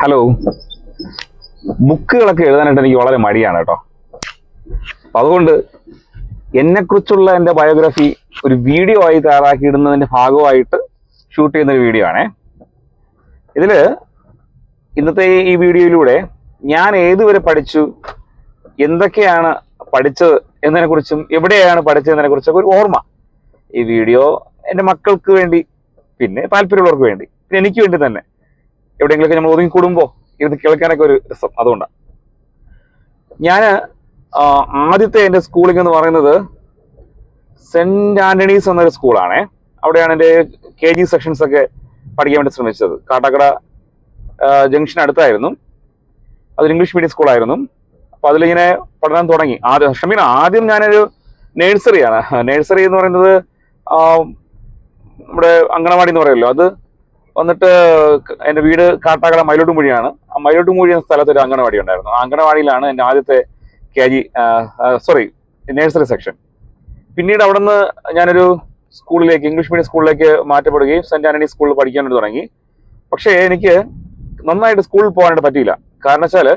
Hello ബുക്കുകളൊക്കെ എഴുതാനായിട്ട് എനിക്ക് വളരെ മടിയാണ് കേട്ടോ. അതുകൊണ്ട് എന്നെക്കുറിച്ചുള്ള എന്റെ ബയോഗ്രഫി ഒരു വീഡിയോ ആയി തയ്യാറാക്കിയിടുന്നതിന്റെ ഭാഗമായിട്ട് ഷൂട്ട് ചെയ്യുന്ന ഒരു വീഡിയോ ആണേ. ഇതിൽ ഇന്നത്തെ ഈ വീഡിയോയിലൂടെ ഞാൻ ഏതുവരെ പഠിച്ചു എന്തൊക്കെയാണ് പഠിച്ചത് എന്നതിനെക്കുറിച്ചും എവിടെയാണ് പഠിച്ചതെന്നതിനെ കുറിച്ചൊക്കെ ഒരു ഓർമ്മ. ഈ വീഡിയോ എന്റെ മക്കൾക്ക് വേണ്ടി പിന്നെ താല്പര്യമുള്ളവർക്ക് വേണ്ടി പിന്നെ എനിക്ക് വേണ്ടി തന്നെ. എവിടെയെങ്കിലുമൊക്കെ നമ്മൾ ഒതുങ്ങി കൂടുമ്പോൾ ഇത് കേൾക്കാനൊക്കെ ഒരു രസം. അതുകൊണ്ടാണ് ഞാൻ ആദ്യത്തെ എന്റെ സ്കൂളിംഗ് എന്ന് പറയുന്നത് സെന്റ് ആന്റണീസ് എന്നൊരു സ്കൂളാണേ. അവിടെയാണ് എന്റെ കെ ജി സെക്ഷൻസ് ഒക്കെ പഠിക്കാൻ വേണ്ടി ശ്രമിച്ചത്. കാട്ടാക്കട ജംഗ്ഷൻ അടുത്തായിരുന്നു. അതൊരു ഇംഗ്ലീഷ് മീഡിയം സ്കൂളായിരുന്നു. അപ്പോൾ അതിലിങ്ങനെ പഠനം തുടങ്ങി. ആദ്യം ഷമീൻ ആദ്യം ഞാനൊരു നേഴ്സറിയാണ്. നേഴ്സറി എന്ന് പറയുന്നത് നമ്മുടെ അങ്കണവാടി എന്ന് പറയുമല്ലോ അത് വന്നിട്ട് എന്റെ വീട് കാട്ടാക്കട മയിലോട്ടുമൂഴിയാണ് ആ മയിലോട്ടുമൂഴി എന്ന സ്ഥലത്ത് ഒരു അങ്കണവാടി ഉണ്ടായിരുന്നു. ആ അങ്കണവാടിയിലാണ് എന്റെ ആദ്യത്തെ K G sorry nursery section പിന്നീട് അവിടുന്ന് ഞാനൊരു സ്കൂളിലേക്ക് ഇംഗ്ലീഷ് മീഡിയം സ്കൂളിലേക്ക് മാറ്റപ്പെടുകയും സെന്റ് ആന്റണി സ്കൂളിൽ പഠിക്കാൻ വേണ്ടി തുടങ്ങി. പക്ഷേ എനിക്ക് നന്നായിട്ട് സ്കൂളിൽ പോകാനായിട്ട് പറ്റിയില്ല. കാരണം വെച്ചാൽ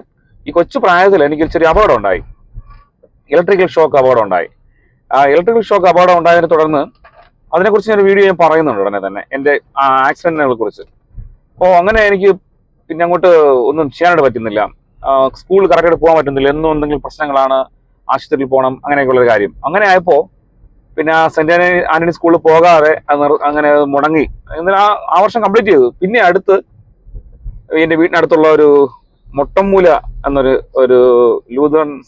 ഈ കൊച്ചു പ്രായത്തിൽ എനിക്ക് ചെറിയ അപകടം ഉണ്ടായി. ഇലക്ട്രിക്കൽ ഷോക്ക് അപകടം ഉണ്ടായി. ആ ഇലക്ട്രിക്കൽ ഷോക്ക് അപകടം ഉണ്ടായതിനെ തുടർന്ന് അതിനെക്കുറിച്ച് ഞാൻ വീഡിയോ ഞാൻ പറയുന്നുണ്ട് ഉടനെ തന്നെ. എന്റെ ആ ആക്സിഡന്റിനെ കുറിച്ച്. അപ്പോൾ അങ്ങനെ എനിക്ക് പിന്നെ അങ്ങോട്ട് ഒന്നും ചെയ്യാനായിട്ട് പറ്റുന്നില്ല. സ്കൂൾ കറക്റ്റായിട്ട് പോകാൻ പറ്റുന്നില്ല. എന്നും എന്തെങ്കിലും പ്രശ്നങ്ങളാണ് ആശുപത്രിയിൽ പോകണം അങ്ങനെയൊക്കെയുള്ളൊരു കാര്യം. അങ്ങനെ ആയപ്പോൾ പിന്നെ സെന്റ് ആന്റണി ആന്റണി സ്കൂളിൽ പോകാതെ അങ്ങനെ മുടങ്ങി. എന്നാൽ ആ വർഷം കംപ്ലീറ്റ് ചെയ്തു. പിന്നെ അടുത്ത് എന്റെ വീടിനടുത്തുള്ള ഒരു മൊട്ടമ്മൂല എന്നൊരു ഒരു ലൂതറൻ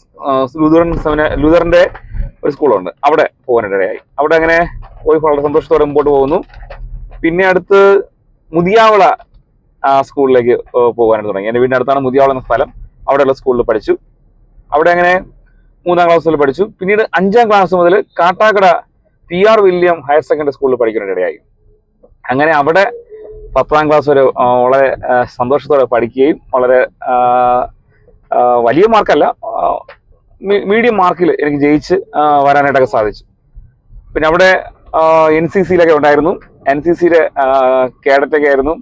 ലൂതറൻ സെമിന- ലൂതറിന്റെ ഒരു സ്കൂളുണ്ട്. അവിടെ പോകാനിടയായി. അവിടെ അങ്ങനെ പോയി വളരെ സന്തോഷത്തോടെ മുമ്പോട്ട് പോകുന്നു. പിന്നെ അടുത്ത് മുതിയാവള സ്കൂളിലേക്ക് പോകാനായിട്ട് തുടങ്ങി. എന്റെ വീടിന്റെ അടുത്താണ് മുതിയാവള എന്ന സ്ഥലം. അവിടെയുള്ള സ്കൂളിൽ പഠിച്ചു. അവിടെ അങ്ങനെ മൂന്നാം ക്ലാസ്സിൽ പഠിച്ചു. പിന്നീട് അഞ്ചാം ക്ലാസ് മുതൽ Kattakada P R William higher secondary സ്കൂളിൽ പഠിക്കാനിടയായി അങ്ങനെ അവിടെ പത്താം ക്ലാസ് വരെ വളരെ സന്തോഷത്തോടെ പഠിക്കുകയും വളരെ വലിയ മാർക്കല്ല മീഡിയം മാർക്കിൽ എനിക്ക് ജയിച്ച് വരാനായിട്ടൊക്കെ സാധിച്ചു. പിന്നെ അവിടെ എൻ സി സിയിലൊക്കെ ഉണ്ടായിരുന്നു. എൻ സി സിയിലെ കേഡറ്റൊക്കെ ആയിരുന്നു.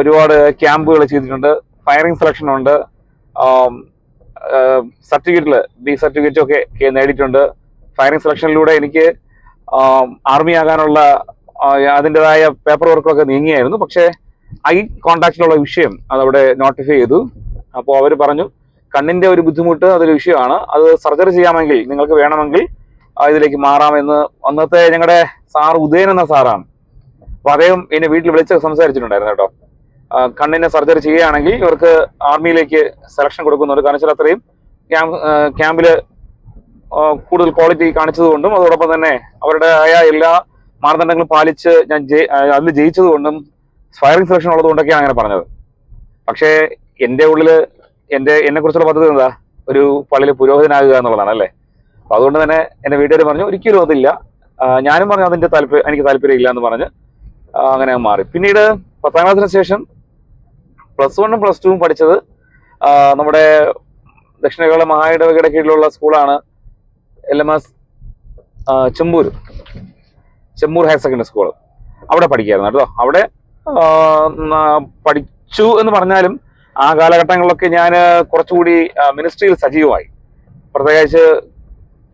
ഒരുപാട് ക്യാമ്പുകൾ ചെയ്തിട്ടുണ്ട്. ഫയറിംഗ് സെലക്ഷൻ ഉണ്ട്. സർട്ടിഫിക്കറ്റിൽ ബി സർട്ടിഫിക്കറ്റും ഒക്കെ ഒക്കെ നേടിയിട്ടുണ്ട്. ഫയറിംഗ് സെലക്ഷനിലൂടെ എനിക്ക് ആർമി ആകാനുള്ള അതിന്റെതായ പേപ്പർ വർക്കൊക്കെ നീങ്ങിയായിരുന്നു. പക്ഷേ ഐ കോണ്ടാക്റ്റിലുള്ള വിഷയം അതവിടെ നോട്ടിഫൈ ചെയ്തു. അപ്പോൾ അവർ പറഞ്ഞു കണ്ണിന്റെ ഒരു ബുദ്ധിമുട്ട് അതൊരു വിഷയമാണ്. അത് സർജറി ചെയ്യാമെങ്കിൽ നിങ്ങൾക്ക് വേണമെങ്കിൽ ഇതിലേക്ക് മാറാമെന്ന് അന്നത്തെ ഞങ്ങളുടെ സാർ ഉദയൻ എന്ന സാറാണ് അപ്പോൾ അദ്ദേഹം എന്നെ വീട്ടിൽ വിളിച്ച് സംസാരിച്ചിട്ടുണ്ടായിരുന്നു കേട്ടോ. കണ്ണിനെ സർജറി ചെയ്യുകയാണെങ്കിൽ ഇവർക്ക് ആർമിയിലേക്ക് സെലക്ഷൻ കൊടുക്കുന്നുണ്ട്. കാരണം വെച്ചാൽ അത്രയും ക്യാമ്പ് ക്യാമ്പിൽ കൂടുതൽ ക്വാളിറ്റി കാണിച്ചതുകൊണ്ടും അതോടൊപ്പം തന്നെ അവരുടേതായ എല്ലാ മാനദണ്ഡങ്ങളും പാലിച്ച് ഞാൻ അതിൽ ജയിച്ചതുകൊണ്ടും ഫയറിംഗ് സെലക്ഷൻ ഉള്ളതുകൊണ്ടൊക്കെയാണ് അങ്ങനെ പറഞ്ഞത്. പക്ഷേ എന്റെ ഉള്ളിൽ എന്റെ എന്നെ കുറിച്ചുള്ള പദ്ധതി എന്താ? ഒരു പള്ളിയിൽ പുരോഹിതനാകുക എന്നുള്ളതാണ് അല്ലേ? അപ്പൊ അതുകൊണ്ട് തന്നെ എന്റെ വീട്ടുകാർ പറഞ്ഞു ഒരിക്കലും അതില്ല. ഞാനും പറഞ്ഞു അതിന്റെ താല്പര്യം എനിക്ക് താല്പര്യം ഇല്ല എന്ന് പറഞ്ഞ് അങ്ങനെ മാറി. പിന്നീട് പത്താം ക്ലാസ്സിന് ശേഷം പ്ലസ് വണ്ണും പ്ലസ് ടുവും പഠിച്ചത് നമ്മുടെ ദക്ഷിണ കേരള മഹായിടവകയുടെ കീഴിലുള്ള സ്കൂളാണ് L M S Chempoor Chemmoor higher secondary school അവിടെ പഠിക്കായിരുന്നു കേട്ടോ. അവിടെ പഠിച്ചു എന്ന് പറഞ്ഞാലും ആ കാലഘട്ടങ്ങളിലൊക്കെ ഞാൻ കുറച്ചുകൂടി മിനിസ്ട്രിയിൽ സജീവമായി. പ്രത്യേകിച്ച്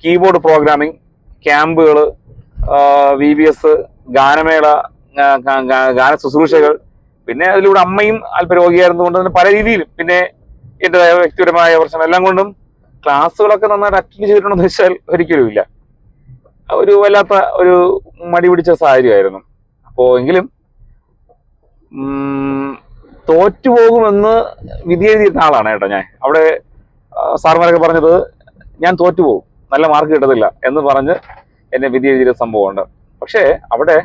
കീബോർഡ് പ്രോഗ്രാമിംഗ് ക്യാമ്പുകൾ വി ബി എസ് ഗാനമേള ഗാന ശുശ്രൂഷകൾ പിന്നെ അതിലൂടെ അമ്മയും അല്പ രോഗിയായിരുന്നുകൊണ്ട് തന്നെ പല രീതിയിലും പിന്നെ എന്റെ വ്യക്തിപരമായ പ്രശ്നം എല്ലാം കൊണ്ടും ക്ലാസ്സുകളൊക്കെ നന്നായിട്ട് അറ്റൻഡ് ചെയ്തിട്ടുണ്ടെന്ന് വെച്ചാൽ ഒരിക്കലും ഇല്ല ഒരു വല്ലാത്ത ഒരു മടി പിടിച്ച സാഹചര്യമായിരുന്നു. അപ്പോ എങ്കിലും തോറ്റു തോറ്റുപോകുമെന്ന് വിധി എഴുതിയിരുന്ന ആളാണ് കേട്ടോ ഞാൻ. അവിടെ സാർമാരൊക്കെ പറഞ്ഞത് ഞാൻ തോറ്റുപോകും നല്ല മാർക്ക് കിട്ടത്തില്ല എന്ന് പറഞ്ഞ് എന്നെ വിധി എഴുതിയ സംഭവമുണ്ട്. പക്ഷേ അവിടെ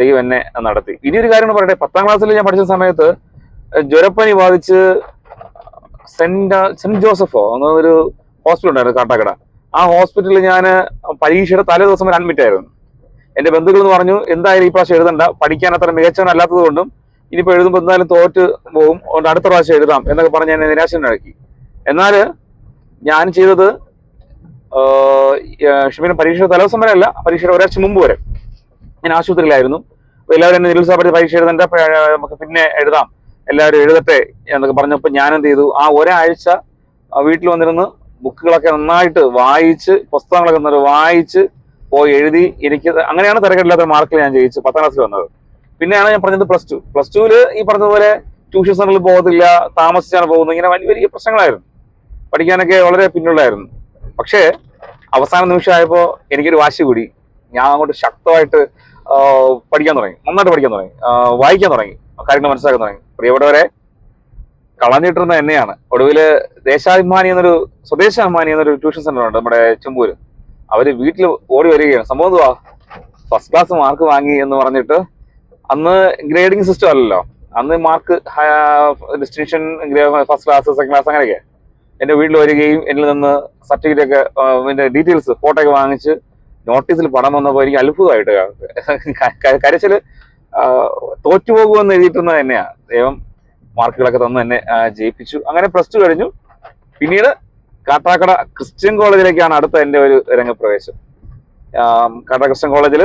ദൈവം എന്നെ നടത്തി. ഇനി ഒരു കാര്യം പറയട്ടെ. പത്താം ക്ലാസ്സിൽ ഞാൻ പഠിച്ച സമയത്ത് ജ്വരപ്പനി ബാധിച്ച് സെന്റ് സെന്റ് ജോസഫോ എന്നൊരു ഹോസ്പിറ്റൽ ഉണ്ടായിരുന്നു കാട്ടാക്കട. ആ ഹോസ്പിറ്റലിൽ ഞാൻ പരീക്ഷയുടെ തലേ ദിവസം അഡ്മിറ്റ് ആയിരുന്നു. എന്റെ ബന്ധുക്കൾ എന്ന് പറഞ്ഞു എന്തായാലും ഈ പ്രാവശ്യം എഴുതണ്ട പഠിക്കാൻ അത്ര മികച്ചവനല്ലാത്തത് കൊണ്ടും ഇനിയിപ്പോൾ എഴുതുമ്പോൾ എന്തായാലും തോറ്റ് പോകും അതുകൊണ്ട് അടുത്ത പ്രാവശ്യം എഴുതാം എന്നൊക്കെ പറഞ്ഞ് എന്നെ നിരാശനാക്കി. എന്നാൽ ഞാൻ ചെയ്തത് ക്ഷമിക്കണം പരീക്ഷയുടെ തലേദിവസം വരെ അല്ല പരീക്ഷയുടെ ഒരാഴ്ച മുമ്പ് വരെ. ഞാൻ ആശുപത്രിയിലായിരുന്നു. എല്ലാവരും എന്നെ നിരുത്സാഹപ്പെടുത്തി പരീക്ഷ എഴുതണ്ട നമുക്ക് പിന്നെ എഴുതാം. എല്ലാവരും എഴുതട്ടെ എന്നൊക്കെ പറഞ്ഞപ്പോൾ ഞാൻ എന്ത് ചെയ്തു? ആ ഒരാഴ്ച വീട്ടിൽ വന്നിരുന്ന് ബുക്കുകളൊക്കെ നന്നായിട്ട് വായിച്ച് പുസ്തകങ്ങളൊക്കെ നന്നായിട്ട് വായിച്ച് പോയി എഴുതി എനിക്ക് അങ്ങനെയാണ് തിരക്കില്ലാത്ത മാർക്കിൽ ഞാൻ ജയിച്ച് പത്താം ക്ലാസ്സിൽ വന്നത്. പിന്നെയാണ് ഞാൻ പറഞ്ഞത് പ്ലസ് ടു പ്ലസ് ടുവിൽ ഈ പറഞ്ഞതുപോലെ ട്യൂഷൻ സെന്ററിൽ പോകത്തില്ല താമസിച്ചാണ് പോകുന്നത് ഇങ്ങനെ വലിയ വലിയ പ്രശ്നങ്ങളായിരുന്നു. പഠിക്കാനൊക്കെ വളരെ പിന്നുള്ളായിരുന്നു പക്ഷേ അവസാന നിമിഷമായപ്പോൾ എനിക്കൊരു വാശി കൂടി. ഞാൻ അങ്ങോട്ട് ശക്തമായിട്ട് പഠിക്കാൻ തുടങ്ങി. നന്നായിട്ട് പഠിക്കാൻ തുടങ്ങി. വായിക്കാൻ തുടങ്ങി. കാര്യങ്ങൾ മനസ്സിലാക്കാൻ തുടങ്ങി. പ്രിയപ്പെട്ടവരെ കളഞ്ഞിട്ടിരുന്ന എന്നെയാണ്. ഒടുവിൽ ദേശാഭിമാനി എന്നൊരു സ്വദേശാഭിമാനി എന്നൊരു ട്യൂഷൻ സെന്റർ ഉണ്ട് നമ്മുടെ ചെമ്പൂര്. അവർ വീട്ടിൽ ഓടി വരികയാണ്. സംഭവം എന്തുവാ? ഫസ്റ്റ് ക്ലാസ് മാർക്ക് വാങ്ങി എന്ന് പറഞ്ഞിട്ട് അന്ന് ഗ്രേഡിംഗ് സിസ്റ്റം അല്ലല്ലോ. അന്ന് mark distinction first class second class അങ്ങനെയൊക്കെ. എന്റെ വീട്ടിൽ വരികയും എന്നിൽ നിന്ന് സർട്ടിഫിക്കറ്റ് ഒക്കെ ഡീറ്റെയിൽസ് ഫോട്ടോ ഒക്കെ വാങ്ങിച്ച് നോട്ടീസിൽ പണം വന്നപ്പോൾ എനിക്ക് അത്ഭുതമായിട്ട് കരച്ചിൽ തോറ്റുപോകുമെന്ന് എഴുതിയിട്ടുന്നത് തന്നെയാണ് ദൈവം മാർക്കുകളൊക്കെ തന്ന് എന്നെ ജയിപ്പിച്ചു. അങ്ങനെ പ്ലസ് ടു കഴിഞ്ഞു. പിന്നീട് കാട്ടാക്കട ക്രിസ്ത്യൻ കോളേജിലേക്കാണ് അടുത്ത എന്റെ ഒരു രംഗപ്രവേശം. കാട്ടാ ക്രിസ്ത്യൻ കോളേജിൽ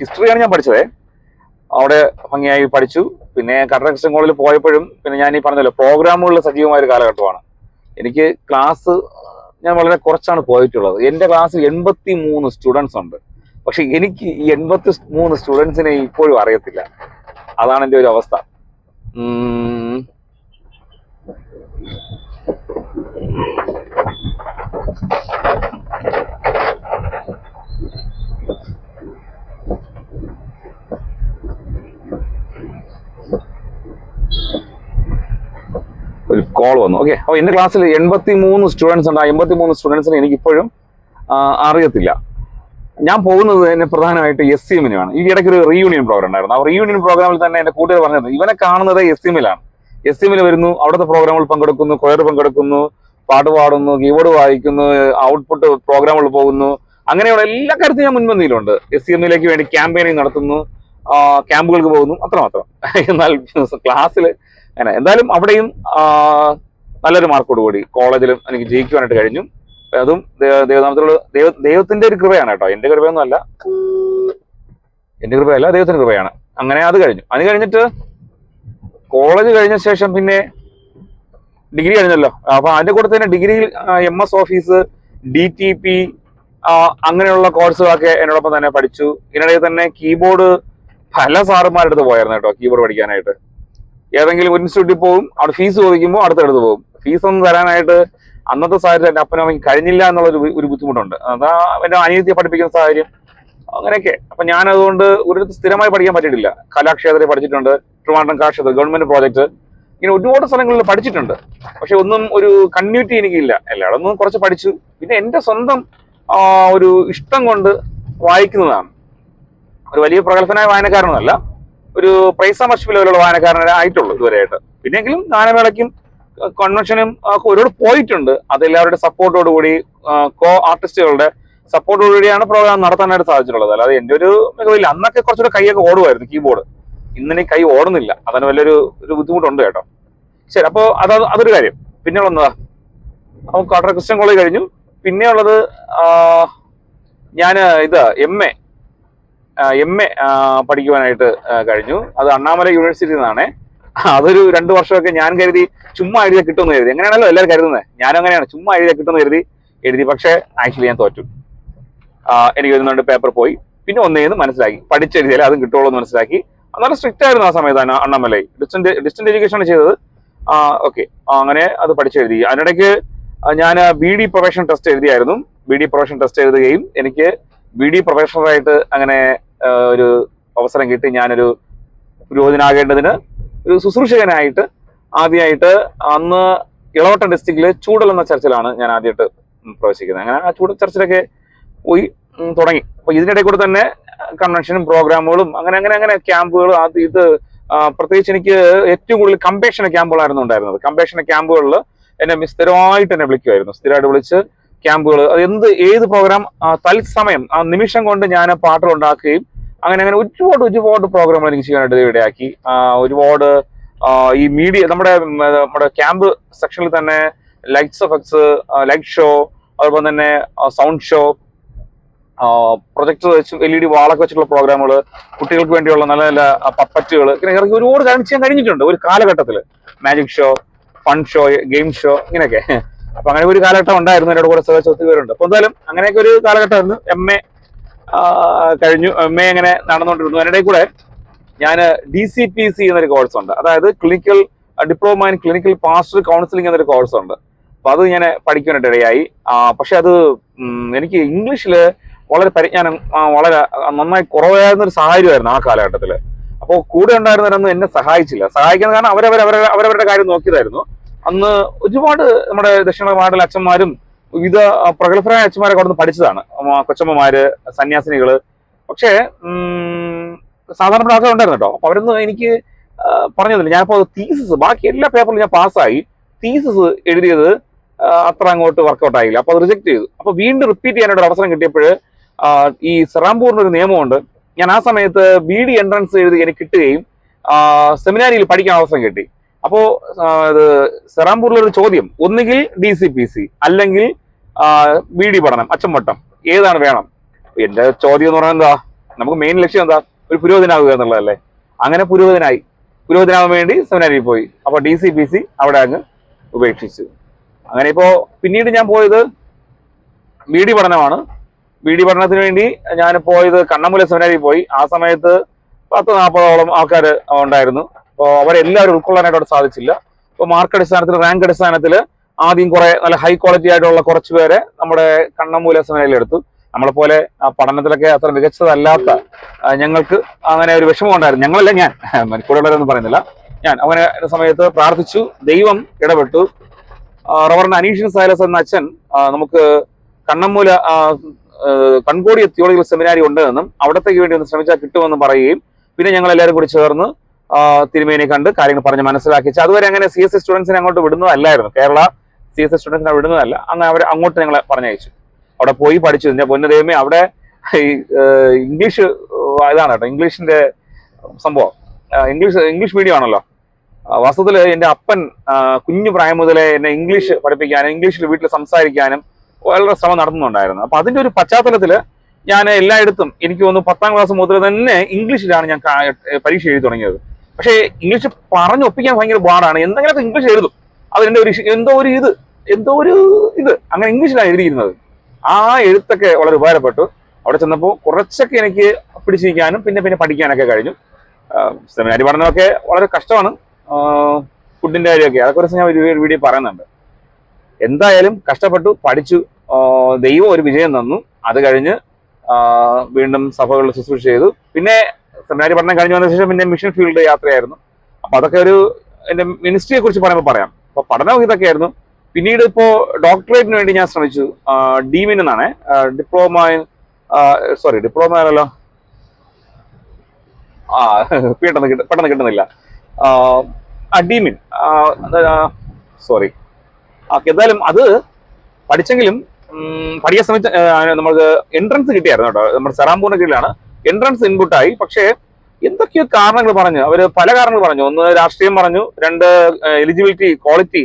ഹിസ്റ്ററിയാണ് ഞാൻ പഠിച്ചത്. അവിടെ ഭംഗിയായി പഠിച്ചു. പിന്നെ കാട്ടാ ക്രിസ്ത്യൻ കോളേജിൽ പോയപ്പോഴും പിന്നെ ഞാൻ ഈ പറഞ്ഞല്ലോ പ്രോഗ്രാമുകളിൽ സജീവമായ ഒരു കാലഘട്ടമാണ്. എനിക്ക് ക്ലാസ് ഞാൻ വളരെ കുറച്ചാണ് പോയിട്ടുള്ളത്. എന്റെ ക്ലാസ്സിൽ എൺപത്തി മൂന്ന് സ്റ്റുഡൻസ് ഉണ്ട്. പക്ഷെ എനിക്ക് ഈ എൺപത്തി മൂന്ന് സ്റ്റുഡൻസിനെ ഇപ്പോഴും അറിയത്തില്ല. അതാണ് എന്റെ ഒരു അവസ്ഥ. ഒരു കോൾ വന്നു. ഓക്കെ അപ്പോൾ എന്റെ ക്ലാസ്സിൽ എൺപത്തി മൂന്ന് സ്റ്റുഡൻസ് ഉണ്ട്. ആ എൺപത്തി മൂന്ന് സ്റ്റുഡൻസിനെ എനിക്കിപ്പോഴും അറിയത്തില്ല. ഞാൻ പോകുന്നത് തന്നെ പ്രധാനമായിട്ട് എസ് സി എമ്മിനാണ് ഈ ഇടയ്ക്ക് ഒരു റീയൂണിയൻ പ്രോഗ്രാം ഉണ്ടായിരുന്നു. ആ റീയൂണിയൻ പ്രോഗ്രാമിൽ തന്നെ എന്റെ കൂട്ടുകാർ പറഞ്ഞത് ഇവനെ കാണുന്നത് എസ് എമ്മിലാണ് എസ് എമ്മിൽ വരുന്നു അവിടുത്തെ പ്രോഗ്രാമുകൾ പങ്കെടുക്കുന്നു കൊയർ പങ്കെടുക്കുന്നു പാട്ട് പാടുന്നു കീബോർഡ് വായിക്കുന്നു ഔട്ട്പുട്ട് പ്രോഗ്രാമുകൾ പോകുന്നു. അങ്ങനെയുള്ള എല്ലാ കാര്യത്തിലും ഞാൻ മുൻപന്തിയിലുണ്ട്. എസ് സി എമ്മിലേക്ക് വേണ്ടി ക്യാമ്പയിനിങ് നടത്തുന്നു ക്യാമ്പുകൾക്ക് പോകുന്നു അത്രമാത്രം. എന്നാൽ ക്ലാസ്സിൽ അങ്ങനെ. എന്തായാലും അവിടെയും നല്ലൊരു മാർക്കോട് കൂടി കോളേജിലും എനിക്ക് ജയിക്കുവാനായിട്ട് കഴിഞ്ഞു. അതും ദേവനാമത്തിലുള്ള ദൈവ ദൈവത്തിന്റെ ഒരു കൃപയാണ് കേട്ടോ. എന്റെ കൃപയൊന്നും അല്ല. എന്റെ കൃപയല്ല ദൈവത്തിന്റെ കൃപയാണ്. അങ്ങനെ അത് കഴിഞ്ഞു. അത് കഴിഞ്ഞിട്ട് കോളേജ് കഴിഞ്ഞ ശേഷം പിന്നെ ഡിഗ്രി കഴിഞ്ഞല്ലോ. അപ്പൊ അതിന്റെ കൂടെ തന്നെ ഡിഗ്രിയിൽ M S office D T P അങ്ങനെയുള്ള കോഴ്സുകളൊക്കെ എന്നോടൊപ്പം തന്നെ പഠിച്ചു. ഇതിനിടയിൽ തന്നെ കീബോർഡ് പല സാറുമാരുടെ അടുത്ത് പോയായിരുന്നു കേട്ടോ കീബോർഡ് പഠിക്കാനായിട്ട്. ഏതെങ്കിലും ഒരു ഇൻസ്റ്റിറ്റ്യൂട്ടിൽ പോകും അവിടെ ഫീസ് ചോദിക്കുമ്പോൾ അടുത്തടുത്ത് പോകും ഫീസ് ഒന്നും തരാനായിട്ട് അന്നത്തെ സാഹചര്യം എന്റെ കഴിഞ്ഞില്ല എന്നുള്ള ഒരു ഒരു ബുദ്ധിമുട്ടുണ്ട്. അതാ എന്റെ അനിയത്തിയെ പഠിപ്പിക്കുന്ന സാഹചര്യം. അങ്ങനെയൊക്കെ. അപ്പൊ ഞാൻ അതുകൊണ്ട് ഒരിടത്ത് സ്ഥിരമായി പഠിക്കാൻ പറ്റിയിട്ടില്ല. കലാക്ഷേത്രത്തിൽ പഠിച്ചിട്ടുണ്ട് ട്രിവാൻഡ്രം കലാക്ഷേത്രം ഗവൺമെന്റ് പ്രോജക്റ്റ് ഇങ്ങനെ ഒരുപാട് സ്ഥലങ്ങളിൽ പഠിച്ചിട്ടുണ്ട്. പക്ഷെ ഒന്നും ഒരു കമ്മ്യൂണിറ്റി എനിക്കില്ല. എല്ലായിടത്തും കുറച്ച് പഠിച്ചു. പിന്നെ എന്റെ സ്വന്തം ഒരു ഇഷ്ടം കൊണ്ട് വായിക്കുന്നതാണ്. ഒരു വലിയ പ്രഗത്ഭനായ വായനക്കാരനൊന്നല്ല ഒരു പ്രൈസ മഷ് ലെവലുള്ള വായനക്കാരനെ ആയിട്ടുള്ളൂ ഇതുവരെയായിട്ട്. പിന്നെങ്കിലും ഗാനമേളയ്ക്കും കൺവെൻഷനും ഒരുപാട് പോയിട്ടുണ്ട്. അതെല്ലാവരുടെ സപ്പോർട്ടോട് കൂടി കോ ആർട്ടിസ്റ്റുകളുടെ സപ്പോർട്ടോട് കൂടിയാണ് പ്രോഗ്രാം നടത്താനായിട്ട് സാധിച്ചിട്ടുള്ളത്. അല്ലാതെ എന്റെ ഒരു മികവില്ല. അന്നൊക്കെ കുറച്ചുകൂടെ കൈയൊക്കെ ഓടുമായിരുന്നു കീബോർഡ് ഇന്നിനി കൈ ഓടുന്നില്ല. അതിന് വലിയൊരു ഒരു ബുദ്ധിമുട്ടുണ്ട് കേട്ടോ. ശരി അപ്പോൾ അത് അതൊരു കാര്യം. പിന്നെ ഉള്ളതാ അപ്പോൾ കാട്ടർ ക്രിസ്ത്യൻ കോളേജ് കഴിഞ്ഞു. പിന്നെ ഉള്ളത് ഞാൻ ഇത് എം എ എം എ പഠിക്കുവാനായിട്ട് കഴിഞ്ഞു. അത് അണ്ണാമല യൂണിവേഴ്സിറ്റിയിൽ നിന്നാണ്. അതൊരു രണ്ടു വർഷമൊക്കെ ഞാൻ കരുതി ചുമ്മാ എഴുതിയ കിട്ടുമെന്ന് കരുതി. എങ്ങനെയാണല്ലോ എല്ലാവരും കരുതുന്നത്? ഞാനും അങ്ങനെയാണ്. ചുമ്മാ എഴുതിയ കിട്ടുമെന്ന് കരുതി എഴുതി. പക്ഷേ ആക്ച്വലി ഞാൻ തോറ്റു. എനിക്ക് എഴുതുന്നുണ്ട് പേപ്പർ പോയി. പിന്നെ ഒന്നേന്ന് മനസ്സിലാക്കി. പഠിച്ചെഴുതിയാലേ അതും കിട്ടുള്ളൂ എന്ന് മനസ്സിലാക്കി. നല്ല സ്ട്രിക്റ്റ് ആയിരുന്നു ആ സമയത്ത് അണ്ണ- അണ്ണാമലൈ ഡിസ്റ്റന്റ് ഡിസ്റ്റന്റ് എഡ്യൂക്കേഷൻ ആണ് ചെയ്തത്. ഓക്കെ അങ്ങനെ അത് പഠിച്ചെഴുതി. അതിനിടയ്ക്ക് ഞാൻ ബി ഡി പ്രൊഫഷൻ ടെസ്റ്റ് എഴുതിയായിരുന്നു. ബി ഡി പ്രൊഫഷൻ ടെസ്റ്റ് എഴുതുകയും എനിക്ക് ബി ഡി പ്രൊഫഷണറായിട്ട് അങ്ങനെ ഒരു അവസരം കിട്ടി. ഞാനൊരു പുരോഹിതനാകേണ്ടതിന് ഒരു ശുശ്രൂഷകനായിട്ട് ആദ്യമായിട്ട് അന്ന് ഇളവട്ടം ഡിസ്ട്രിക്റ്റിലെ ചൂടൽ എന്ന ചർച്ചിലാണ് ഞാൻ ആദ്യമായിട്ട് പ്രവേശിക്കുന്നത്. അങ്ങനെ ആ ചൂടൽ ചർച്ചിലൊക്കെ പോയി തുടങ്ങി. അപ്പൊ ഇതിനിടെ കൂടെ തന്നെ കൺവെൻഷനും പ്രോഗ്രാമുകളും അങ്ങനെ അങ്ങനെ അങ്ങനെ ക്യാമ്പുകൾ അത് ഇത് പ്രത്യേകിച്ച് എനിക്ക് ഏറ്റവും കൂടുതൽ കമ്പേഷണ ക്യാമ്പുകളായിരുന്നു ഉണ്ടായിരുന്നത്. കമ്പേഷണ ക്യാമ്പുകളിൽ എന്നെ സ്ഥിരമായിട്ട് എന്നെ വിളിക്കുമായിരുന്നു. സ്ഥിരമായിട്ട് വിളിച്ച് ക്യാമ്പുകൾ അത് എന്ത് ഏത് പ്രോഗ്രാം തത്സമയം ആ നിമിഷം കൊണ്ട് ഞാൻ പാട്ടുകൾ ഉണ്ടാക്കുകയും അങ്ങനെ അങ്ങനെ ഒരുപാട് ഒരുപാട് പ്രോഗ്രാമുകൾ എനിക്ക് ചെയ്യാനായിട്ട് ഇടയാക്കി. ഒരുപാട് ഈ മീഡിയ നമ്മുടെ നമ്മുടെ ക്യാമ്പ് സെക്ഷനിൽ തന്നെ ലൈറ്റ്സ് എഫക്ട്സ് ലൈറ്റ് ഷോ അതുപോലെ തന്നെ സൗണ്ട് ഷോ പ്രൊജക്ടർ വെച്ച് എൽ ഇ ഡി വാളൊക്കെ വെച്ചിട്ടുള്ള പ്രോഗ്രാമുകൾ കുട്ടികൾക്ക് വേണ്ടിയുള്ള നല്ല നല്ല പപ്പറ്റുകൾ ഇങ്ങനെ ഇറങ്ങി ഒരുപാട് കാര്യം ചെയ്യാൻ കഴിഞ്ഞിട്ടുണ്ട്. ഒരു കാലഘട്ടത്തിൽ magic show fun show game show ഇങ്ങനെയൊക്കെ. അപ്പൊ അങ്ങനെ ഒരു കാലഘട്ടം ഉണ്ടായിരുന്നു. എന്നോട് കൂടെ സഹകരിച്ച ഒത്തിരി പേരുണ്ട് അപ്പൊ എന്തായാലും അങ്ങനെയൊക്കെ ഒരു കാലഘട്ടമായിരുന്നു. എം എ കഴിഞ്ഞു. എ അങ്ങനെ നടന്നുകൊണ്ടിരുന്നു. അതിനിടയിൽ കൂടെ ഞാൻ ഡി സി പി സി എന്നൊരു കോഴ്സ് ഉണ്ട്. അതായത് clinical diploma in clinical pastor counselling എന്നൊരു കോഴ്സ് ഉണ്ട്. അപ്പൊ അത് ഞാൻ പഠിക്കാനായിട്ട് ഇടയായി പക്ഷെ അത് എനിക്ക് ഇംഗ്ലീഷിൽ വളരെ പരിജ്ഞാനം വളരെ നന്നായി കുറവായിരുന്ന ഒരു സാഹചര്യമായിരുന്നു ആ കാലഘട്ടത്തിൽ അപ്പോൾ കൂടെ ഉണ്ടായിരുന്നവരൊന്നും എന്നെ സഹായിച്ചില്ല. സഹായിക്കുന്ന കാരണം അവരവർ അവരവരുടെ കാര്യം നോക്കിയതായിരുന്നു. അന്ന് ഒരുപാട് നമ്മുടെ ദക്ഷിണ നാട്ടിലെ അച്ഛന്മാരും വിവിധ പ്രഗത്ഭരായ അച്ഛന്മാരൊക്കെ അവിടെ നിന്ന് പഠിച്ചതാണ്. കൊച്ചമ്മമാര് സന്യാസിനികൾ. പക്ഷേ സാധാരണ ആൾക്കാർ ഉണ്ടായിരുന്നു കേട്ടോ അപ്പൊ അവരൊന്നും എനിക്ക് പറഞ്ഞതില്ല. ഞാനിപ്പോ തീസസ് ബാക്കി എല്ലാ പേപ്പറിലും ഞാൻ പാസ്സായി. തീസസ് എഴുതിയത് അത്ര അങ്ങോട്ട് വർക്കൗട്ട് ആയില്ല. അപ്പൊ അത് റിജക്ട് ചെയ്തു. അപ്പൊ വീണ്ടും റിപ്പീറ്റ് ചെയ്യാനായിട്ട് ഒരു അവസരം കിട്ടിയപ്പോൾ ഈ സെറാംപൂറിന് ഒരു നിയമമുണ്ട് ഞാൻ ആ സമയത്ത് ബി ഡി എൻട്രൻസ് എഴുതി എനിക്ക് കിട്ടുകയും സെമിനാരിയിൽ പഠിക്കാൻ അവസരം കിട്ടി. അപ്പോ ഇത് സെറാംപൂറിലൊരു ചോദ്യം. ഒന്നുകിൽ ഡി സി പി സി അല്ലെങ്കിൽ ബി ഡി പഠനം അച്ചംവട്ടം ഏതാണ് വേണം? എന്റെ ചോദ്യം എന്ന് പറഞ്ഞാൽ എന്താ? നമുക്ക് മെയിൻ ലക്ഷ്യം എന്താ? ഒരു പുരോഗതിനാവുക എന്നുള്ളതല്ലേ? അങ്ങനെ പുരോഗതിനായി പുരോഗതിനാവാൻ വേണ്ടി സെമിനാരിയിൽ പോയി. അപ്പൊ ഡി സി പി സി അവിടെ അങ്ങ് ഉപേക്ഷിച്ചു. അങ്ങനെ ഇപ്പോ പിന്നീട് ഞാൻ പോയത് ബി ഡി പഠനമാണ്. ബി ഡി പഠനത്തിന് വേണ്ടി ഞാൻ പോയത് കണ്ണമുല സെമിനാരി പോയി. ആ സമയത്ത് പത്ത് നാൽപ്പതോളം ആൾക്കാർ ഉണ്ടായിരുന്നു. അപ്പോൾ അവരെല്ലാവരും ഉൾക്കൊള്ളാനായിട്ട് അവിടെ സാധിച്ചില്ല. ഇപ്പോൾ മാർക്ക് അടിസ്ഥാനത്തിൽ റാങ്ക് അടിസ്ഥാനത്തിൽ ആദ്യം കുറെ നല്ല ഹൈ ക്വാളിറ്റി ആയിട്ടുള്ള കുറച്ച് പേരെ നമ്മുടെ കണ്ണമൂല സെമിനാരിൽ എടുത്തു. നമ്മളെ പോലെ ആ പഠനത്തിലൊക്കെ അത്ര മികച്ചതല്ലാത്ത ഞങ്ങൾക്ക് അങ്ങനെ ഒരു വിഷമം ഉണ്ടായിരുന്നു. ഞങ്ങളല്ല ഞാൻ. കൂടെയുള്ളവരൊന്നും പറയുന്നില്ല. ഞാൻ അങ്ങനെ സമയത്ത് പ്രാർത്ഥിച്ചു. ദൈവം ഇടപെട്ടു. റവറിന് അനീഷൻ സൈലസ് എന്ന അച്ഛൻ നമുക്ക് കണ്ണമ്മൂല കൺകോടിയ തിയോളജിക്കൽ സെമിനാരി ഉണ്ട് എന്നും അവിടത്തേക്ക് വേണ്ടി ഒന്ന് ശ്രമിച്ചാൽ കിട്ടുമെന്നും പറയുകയും പിന്നെ ഞങ്ങൾ എല്ലാവരും കൂടി ചേർന്ന് തിരുമേനെ കണ്ട് കാര്യങ്ങൾ പറഞ്ഞ് മനസ്സിലാക്കിച്ച് അതുവരെ അങ്ങനെ സി എസ് സി സ്റ്റുഡൻസിനെ അങ്ങോട്ട് വിടുന്നതല്ലായിരുന്നു. കേരള സി എസ് എസ് സ്റ്റുഡൻസിനെ വിടുന്നതല്ല. അന്ന് അവർ അങ്ങോട്ട് ഞങ്ങളെ പറഞ്ഞയച്ചു. അവിടെ പോയി പഠിച്ചു. ഞാൻ പൊന്നു ദൈവമേ അവിടെ ഈ ഇംഗ്ലീഷ് ഇതാണ് കേട്ടോ. ഇംഗ്ലീഷിന്റെ സംഭവം. ഇംഗ്ലീഷ് ഇംഗ്ലീഷ് മീഡിയം ആണല്ലോ. വസ്തുത്തിൽ എന്റെ അപ്പൻ കുഞ്ഞു പ്രായം മുതലേ എന്നെ ഇംഗ്ലീഷ് പഠിപ്പിക്കാനും ഇംഗ്ലീഷിൽ വീട്ടിൽ സംസാരിക്കാനും വളരെ ശ്രമം നടത്തുന്നുണ്ടായിരുന്നു. അപ്പൊ അതിന്റെ ഒരു പശ്ചാത്തലത്തിൽ ഞാൻ എല്ലായിടത്തും എനിക്ക് തോന്നുന്നു പത്താം ക്ലാസ് മുതൽ തന്നെ ഇംഗ്ലീഷിലാണ് ഞാൻ പരീക്ഷ എഴുതി തുടങ്ങിയത്. പക്ഷേ ഇംഗ്ലീഷ് പറഞ്ഞൊപ്പിക്കാൻ ഭയങ്കര പാടാണ്. എന്തെങ്കിലുമൊക്കെ ഇംഗ്ലീഷ് എഴുതും. അതിന്റെ ഒരു എന്തോ ഒരു ഇത് എന്തോ ഒരു ഇത്. അങ്ങനെ ഇംഗ്ലീഷിലാണ് എഴുതിയിരുന്നത്. ആ എഴുത്തൊക്കെ വളരെ ഉപകാരപ്പെട്ടു. അവിടെ ചെന്നപ്പോൾ കുറച്ചൊക്കെ എനിക്ക് പിടിച്ചിരിക്കാനും പിന്നെ പിന്നെ പഠിക്കാനൊക്കെ കഴിഞ്ഞു. സെമിനാരി പഠനമൊക്കെ വളരെ കഷ്ടമാണ്. ഫുഡിന്റെ കാര്യമൊക്കെ. അതൊക്കെ ഞാൻ ഒരു വീഡിയോ പറയുന്നുണ്ട്. എന്തായാലും കഷ്ടപ്പെട്ടു പഠിച്ചു. ദൈവം ഒരു വിജയം തന്നു. അത് കഴിഞ്ഞ് വീണ്ടും സഭകളിൽ ശുശ്രൂഷ ചെയ്തു. പിന്നെ സെമിനാരി പഠനം കഴിഞ്ഞു വന്ന ശേഷം പിന്നെ മിഷൻ ഫീൽഡ് യാത്രയായിരുന്നു. അപ്പൊ അതൊക്കെ ഒരു എന്റെ മിനിസ്ട്രിയെ കുറിച്ച് പറയുമ്പോൾ പറയാം. അപ്പൊ പഠനം ഇതൊക്കെയായിരുന്നു. പിന്നീട് ഇപ്പോ ഡോക്ടറേറ്റിന് വേണ്ടി ഞാൻ ശ്രമിച്ചു. ഡീമിൻ എന്നാണ് ഡിപ്ലോമ സോറി ഡിപ്ലോമ ആണല്ലോ. ആ പെട്ടെന്ന് കിട്ട പെട്ടെന്ന് കിട്ടുന്നില്ല. ആ ഡീമിൻ സോറി ഓക്കെ എന്തായാലും അത് പഠിച്ചെങ്കിലും പഠിക്കാൻ ശ്രമിച്ച നമ്മൾക്ക് എൻട്രൻസ് കിട്ടിയായിരുന്നു കേട്ടോ. നമ്മുടെ സെറാംപൂറിന് കീഴിലാണ്. എൻട്രൻസ് ഇൻപുട്ടായി പക്ഷേ എന്തൊക്കെയോ കാരണങ്ങൾ പറഞ്ഞു. അവർ പല കാരണങ്ങൾ പറഞ്ഞു. ഒന്ന് രാഷ്ട്രീയം പറഞ്ഞു രണ്ട് എലിജിബിലിറ്റി ക്വാളിറ്റി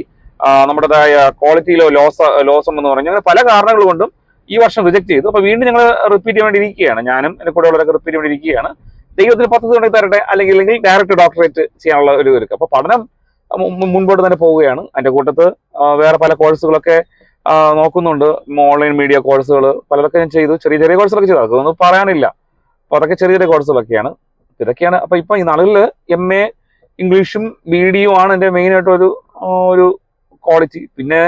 നമ്മുടേതായ ക്വാളിറ്റിയിലോ ലോസ് ലോസം എന്ന് പറഞ്ഞു. അങ്ങനെ പല കാരണങ്ങൾ കൊണ്ടും ഈ വർഷം റിജക്ട് ചെയ്തു. അപ്പൊ വീണ്ടും ഞങ്ങൾ റിപ്പീറ്റ് ചെയ്യാൻ വേണ്ടി ഇരിക്കുകയാണ് ഞാനും എന്റെ കൂടെ ഉള്ളവരൊക്കെ റിപ്പീറ്റ് വേണ്ടി ഇരിക്കുകയാണ് ദൈവത്തിന് പത്ത് തുണി തരട്ടെ അല്ലെങ്കിൽ അല്ലെങ്കിൽ ഡയറക്റ്റ് ഡോക്ടറേറ്റ് ചെയ്യാനുള്ള ഒരു ഒരുക്കം അപ്പൊ പഠനം മുൻപോട്ട് തന്നെ പോവുകയാണ്. അതിന്റെ കൂട്ടത്ത് വേറെ പല കോഴ്സുകളൊക്കെ നോക്കുന്നുണ്ട്. ഓൺലൈൻ മീഡിയ കോഴ്സുകൾ പലതൊക്കെ ഞാൻ ചെയ്തു. ചെറിയ ചെറിയ കോഴ്സുകളൊക്കെ ചെയ്തു. അതൊന്നും പറയാനില്ല. അപ്പൊ അതൊക്കെ ചെറിയ ചെറിയ കോഴ്സുകളൊക്കെയാണ് ഇതൊക്കെയാണ്. അപ്പൊ ഇപ്പൊ ഈ നാളുകളിൽ എം എ ഇംഗ്ലീഷും ബി ഡിയും ആണ് എന്റെ മെയിൻ ആയിട്ടൊരു ഒരു ക്വാളിറ്റി പിന്നെ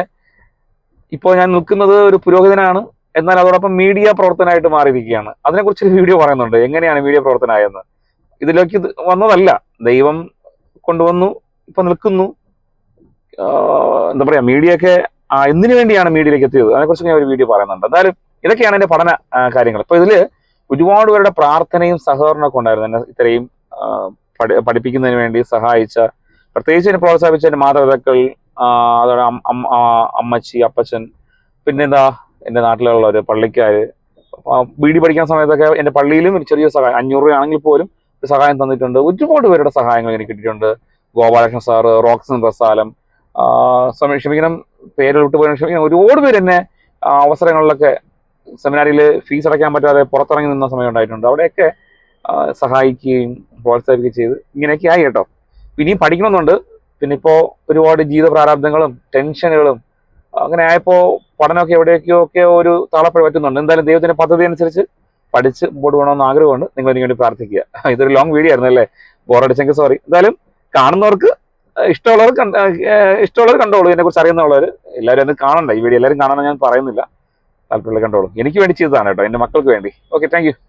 ഇപ്പോൾ ഞാൻ നിൽക്കുന്നത് ഒരു പുരോഹിതനാണ്. എന്നാൽ അതോടൊപ്പം മീഡിയ പ്രവർത്തനമായിട്ട് മാറിയിരിക്കുകയാണ്. അതിനെക്കുറിച്ച് ഒരു വീഡിയോ പറയുന്നുണ്ട്. എങ്ങനെയാണ് മീഡിയ പ്രവർത്തനമായെന്ന് ഇതിലേക്ക് വന്നതല്ല. ദൈവം കൊണ്ടുവന്നു ഇപ്പൊ നിൽക്കുന്നു. എന്താ പറയാ മീഡിയ ഒക്കെ എന്തിനു വേണ്ടിയാണ് മീഡിയയിലേക്ക് എത്തിയത്? അതിനെക്കുറിച്ച് ഞാൻ ഒരു വീഡിയോ പറയുന്നുണ്ട്. എന്തായാലും ഇതൊക്കെയാണ് എന്റെ പഠന കാര്യങ്ങൾ. ഇപ്പൊ ഇതിൽ ഒരുപാട് പേരുടെ പ്രാർത്ഥനയും സഹകരണമൊക്കെ ഉണ്ടായിരുന്നു എന്നെ ഇത്രയും പഠിപ്പിക്കുന്നതിന് വേണ്ടി സഹായിച്ച പ്രത്യേകിച്ച് എന്നെ പ്രോത്സാഹിപ്പിച്ച എന്റെ മാതാപിതാക്കൾ അതോടെ അമ്മച്ചി അപ്പച്ചൻ പിന്നെന്താ എന്റെ നാട്ടിലുള്ളവർ പള്ളിക്കാർ പള്ളിക്കാര് ബി ഡി പഠിക്കുന്ന സമയത്തൊക്കെ എന്റെ പള്ളിയിലും ഒരു ചെറിയ സഹായം അഞ്ഞൂറ് രൂപയാണെങ്കിൽ പോലും ഒരു സഹായം തന്നിട്ടുണ്ട്. ഒരുപാട് പേരുടെ സഹായങ്ങൾ എനിക്ക് കിട്ടിയിട്ടുണ്ട്. ഗോപാലകൃഷ്ണൻ സാറ് റോക്സൻ റസാലം ക്ഷമിക്കണം പേര് വിട്ടു പോയാൽ ക്ഷമിക്കണം ഒരുപാട് പേര് എന്നെ അവസരങ്ങളിലൊക്കെ സെമിനാരിൽ ഫീസ് അടയ്ക്കാൻ പറ്റാതെ പുറത്തിറങ്ങി നിന്ന സമയം ഉണ്ടായിട്ടുണ്ട്. അവിടെയൊക്കെ സഹായിക്കുകയും പ്രോത്സാഹിപ്പിക്കുകയും ചെയ്ത് ഇങ്ങനെയൊക്കെ ആയി കേട്ടോ. ഇനിയും പഠിക്കണമെന്നുണ്ട്. പിന്നെ ഇപ്പോൾ ഒരുപാട് ജീവിത പ്രാരാബ്ദങ്ങളും ടെൻഷനുകളും അങ്ങനെ ആയപ്പോൾ പഠനമൊക്കെ എവിടെയൊക്കെയോ ഒക്കെ ഒരു താളപ്പഴ പറ്റുന്നുണ്ട്. എന്തായാലും ദൈവത്തിന്റെ പദ്ധതി അനുസരിച്ച് പഠിച്ച് മുമ്പോട്ട് പോകണമെന്ന് ആഗ്രഹമുണ്ട്. നിങ്ങൾ എനിക്ക് വേണ്ടി പ്രാർത്ഥിക്കുക. ഇതൊരു ലോങ് വീഡിയോ ആയിരുന്നു അല്ലേ? ബോറടിച്ചെങ്കിൽ സോറി എന്തായാലും കാണുന്നവർക്ക് ഇഷ്ടമുള്ളവർ കണ്ട ഇഷ്ടമുള്ളവർ കണ്ടോളൂ. ഇതിനെക്കുറിച്ച് അറിയുന്നവർ എല്ലാവരും അത് കാണണ്ട? ഈ വീഡിയോ എല്ലാവരും കാണണം ഞാൻ പറയുന്നില്ല. താല്പര്യമുള്ള കണ്ടോളൂ. എനിക്ക് വേണ്ടി ചെയ്തതാണ് കേട്ടോ. എന്റെ മക്കൾക്ക് വേണ്ടി. Okay thank